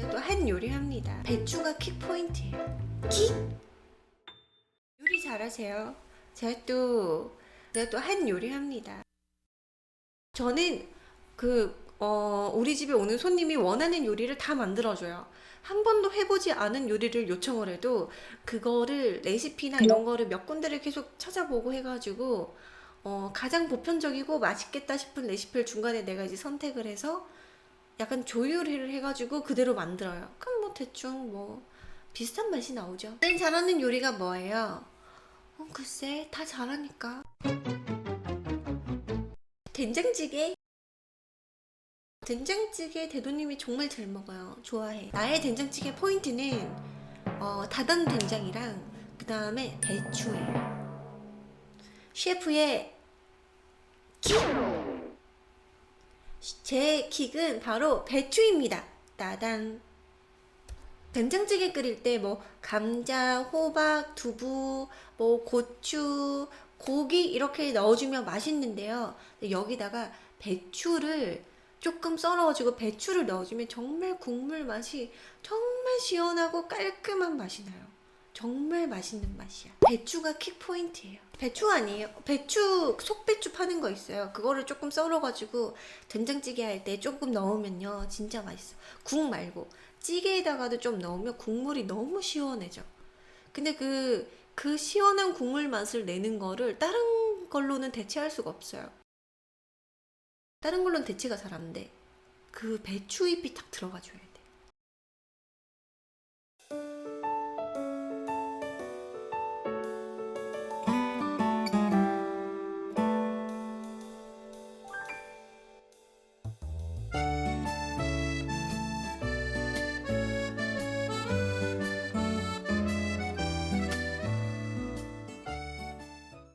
또 한 요리 합니다. 배추가 킥 포인트예요. 킥! 요리 잘하세요. 제가 또 제가 또 한 요리 합니다. 저는 그 어, 우리 집에 오는 손님이 원하는 요리를 다 만들어줘요. 한 번도 해보지 않은 요리를 요청을 해도 그거를 레시피나 이런 거를 몇 군데를 계속 찾아보고 해가지고 어, 가장 보편적이고 맛있겠다 싶은 레시피를 중간에 내가 이제 선택을 해서 약간 조율을 해가지고 그대로 만들어요. 그럼 뭐 대충 뭐 비슷한 맛이 나오죠. 제일 잘하는 요리가 뭐예요? 어, 글쎄 다 잘하니까. 된장찌개? 된장찌개 대도님이 정말 잘 먹어요. 좋아해. 나의 된장찌개 포인트는 어, 다단 된장이랑 그 다음에 배추예요. 셰프의 킥! 제 킥은 바로 배추입니다. 따단. 된장찌개 끓일 때 뭐 감자, 호박, 두부, 뭐 고추, 고기 이렇게 넣어주면 맛있는데요. 여기다가 배추를 조금 썰어가지고 배추를 넣어주면 정말 국물 맛이 정말 시원하고 깔끔한 맛이 나요. 정말 맛있는 맛이야. 배추가 킥 포인트예요. 배추 아니에요. 배추 속배추 파는 거 있어요. 그거를 조금 썰어가지고 된장찌개 할 때 조금 넣으면요 진짜 맛있어. 국 말고 찌개에다가도 좀 넣으면 국물이 너무 시원해져. 근데 그, 그 시원한 국물 맛을 내는 거를 다른 걸로는 대체할 수가 없어요. 다른 걸로는 대체가 잘 안 돼. 그 배추 잎이 딱 들어가줘야 돼.